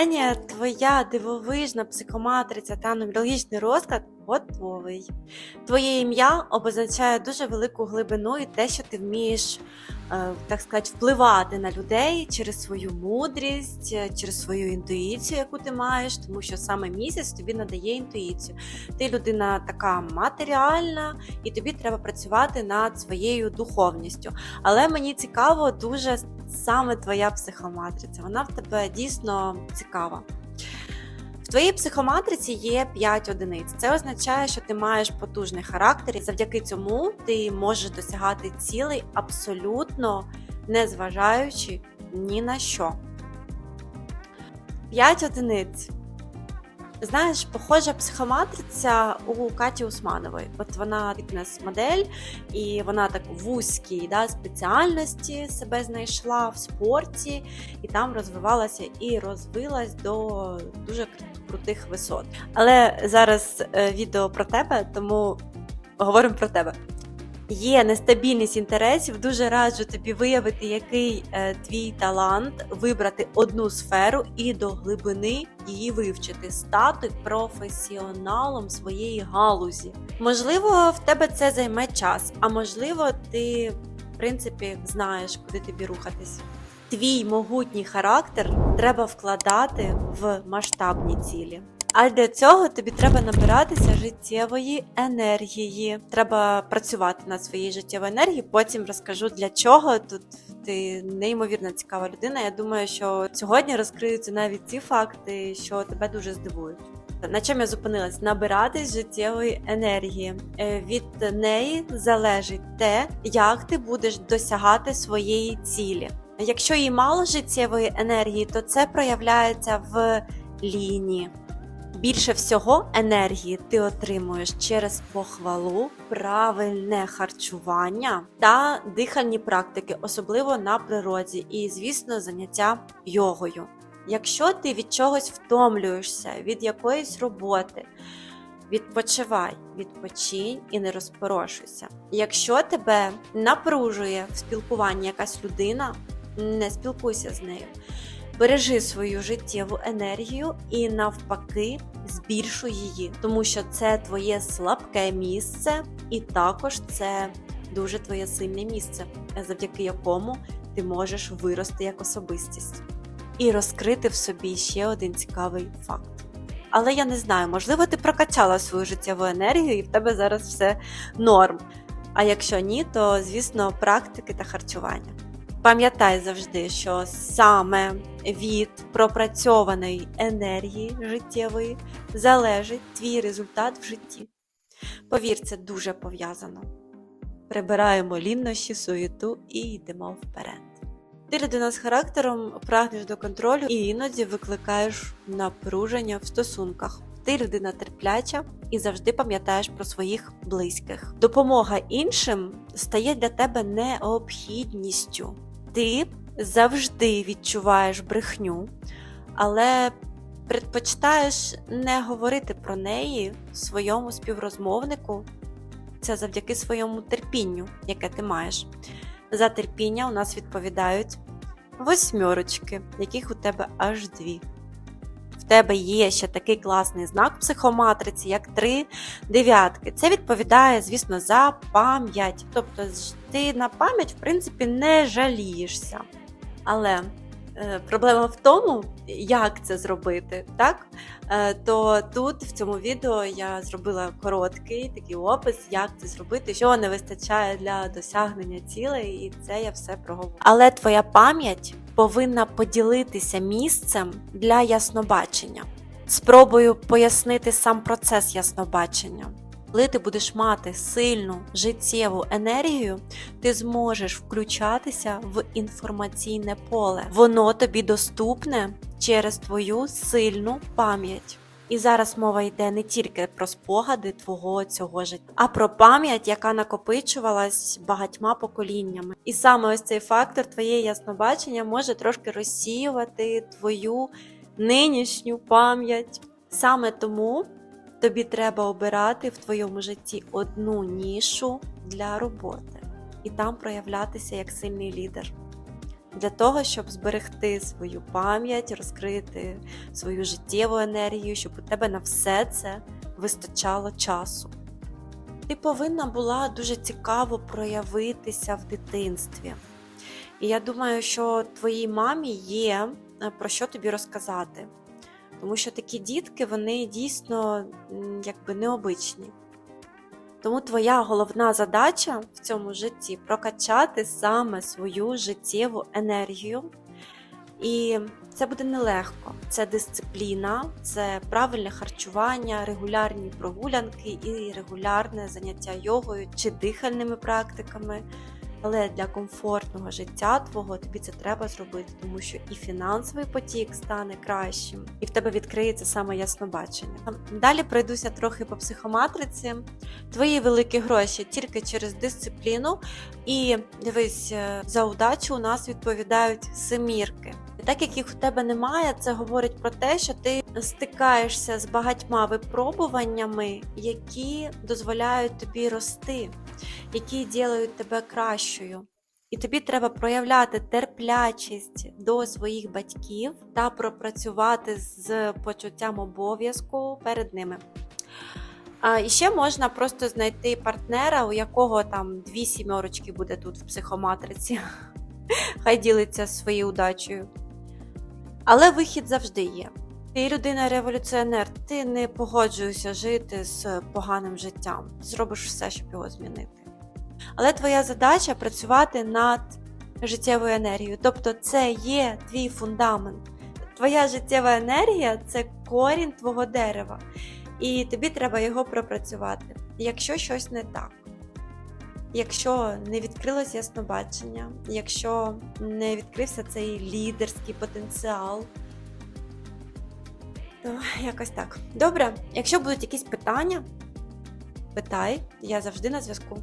Ксенія, твоя дивовижна психоматриця та нумерологічний розклад готовий. Твоє ім'я обозначає дуже велику глибину і те, що ти вмієш, так сказати, впливати на людей через свою мудрість, е, через свою інтуїцію, яку ти маєш, тому що саме місяць тобі надає інтуїцію. Ти людина така матеріальна, і тобі треба працювати над своєю духовністю. Але мені цікаво дуже саме твоя психоматриця. Вона в тебе дійсно цікава. Твоїй психоматриці є 5 одиниць. Це означає, що ти маєш потужний характер, і завдяки цьому ти можеш досягати цілей абсолютно не зважаючи ні на що. 5 одиниць. Знаєш, похожа психоматриця у Каті Усманової. От вона фітнес-модель, і вона так вузькій да, спеціальності себе знайшла в спорті, і там розвивалася і розвилась до дуже крутих висот. Але зараз е, відео про тебе, тому говоримо про тебе. Є нестабільність інтересів. Дуже раджу тобі виявити, який е, твій талант, вибрати одну сферу і до глибини її вивчити, стати професіоналом своєї галузі. Можливо, в тебе це займе час, а можливо, ти в принципі знаєш, куди тобі рухатись. Твій могутній характер треба вкладати в масштабні цілі. А для цього тобі треба набиратися життєвої енергії. Треба працювати над своєю життєвою енергією. Потім розкажу для чого. Тут ти неймовірно цікава людина. Я думаю, що сьогодні розкриються навіть ті факти, що тебе дуже здивують. На чому я зупинилась? Набиратись життєвої енергії. Е, Від неї залежить те, як ти будеш досягати своєї цілі. Якщо їй мало життєвої енергії, то це проявляється в лінії. Більше всього енергії ти отримуєш через похвалу, правильне харчування та дихальні практики, особливо на природі, і, звісно, заняття йогою. Якщо ти від чогось втомлюєшся, від якоїсь роботи, відпочивай, відпочинь і не розпорошуйся. Якщо тебе напружує в спілкуванні якась людина, не спілкуйся з нею. Бережи свою життєву енергію і навпаки збільшуй її, тому що це твоє слабке місце, і також це дуже твоє сильне місце, завдяки якому ти можеш вирости як особистість і розкрити в собі ще один цікавий факт. Але я не знаю, можливо, ти прокачала свою життєву енергію і в тебе зараз все норм. А якщо ні, то звісно практики та харчування. Пам'ятай завжди, що саме від пропрацьованої енергії життєвої залежить твій результат в житті. Повір, це дуже пов'язано. Прибираємо ліннощі, суєту і йдемо вперед. Ти людина з характером прагнеш до контролю і іноді викликаєш напруження в стосунках. Ти людина терпляча і завжди пам'ятаєш про своїх близьких. Допомога іншим стає для тебе необхідністю. Ти завжди відчуваєш брехню, але предпочитаєш не говорити про неї своєму співрозмовнику. Це завдяки своєму терпінню, яке ти маєш. За терпіння у нас відповідають восьмерочки, яких у тебе аж дві. В тебе є ще такий класний знак психоматриці, як три дев'ятки. Це відповідає, звісно, за пам'ять. Тобто ти на пам'ять, в принципі, не жалієшся. Але е, проблема в тому, як це зробити, так? Е, то тут в цьому відео я зробила короткий такий опис, як це зробити, що не вистачає для досягнення цілей, і це я все проговорю. Але твоя пам'ять повинна поділитися місцем для яснобачення. Спробую пояснити сам процес яснобачення. Коли ти будеш мати сильну життєву енергію, ти зможеш включатися в інформаційне поле. Воно тобі доступне через твою сильну пам'ять. І зараз мова йде не тільки про спогади твого цього життя, а про пам'ять, яка накопичувалась багатьма поколіннями. І саме ось цей фактор твоєї яснобачення може трошки розсіювати твою нинішню пам'ять. Саме тому тобі треба обирати в твоєму житті одну нішу для роботи і там проявлятися як сильний лідер. для того, щоб зберегти свою пам'ять, розкрити свою життєву енергію, щоб у тебе на все це вистачало часу. Ти повинна була дуже цікаво проявитися в дитинстві. І я думаю, що твоїй мамі є е, про що тобі розказати. Тому що такі дітки, вони дійсно якби необичні. Тому твоя головна задача в цьому житті прокачати саме свою життєву енергію. І це буде нелегко. Це дисципліна, це правильне харчування, регулярні прогулянки і регулярне заняття йогою чи дихальними практиками. Але для комфортного життя твого тобі це треба зробити, тому що і фінансовий потік стане кращим, і в тебе відкриється саме яснобачення. Далі пройдуся трохи по психоматриці. Твої великі гроші тільки через дисципліну. І дивись, е, за удачу у нас відповідають семірки. Так як їх у тебе немає, це говорить про те, що ти стикаєшся з багатьма випробуваннями, які дозволяють тобі рости, які ділають тебе кращою. І тобі треба проявляти терплячість до своїх батьків та пропрацювати з почуттям обов'язку перед ними. А, ще можна просто знайти партнера, у якого там дві сімерочки буде тут в психоматриці. Хай ділиться своєю удачею. Але вихід завжди є. Ти людина революціонер, ти не погоджуєшся жити з поганим життям. Зробиш все, щоб його змінити. Але твоя задача працювати над життєвою енергією. Тобто, це є твій фундамент. Твоя життєва енергія це корінь твого дерева. І тобі треба його пропрацювати. Якщо щось не так, якщо не відкрилось яснобачення, якщо не відкрився цей лідерський потенціал, то якось так. Добре, якщо будуть якісь питання, питай, я завжди на зв'язку.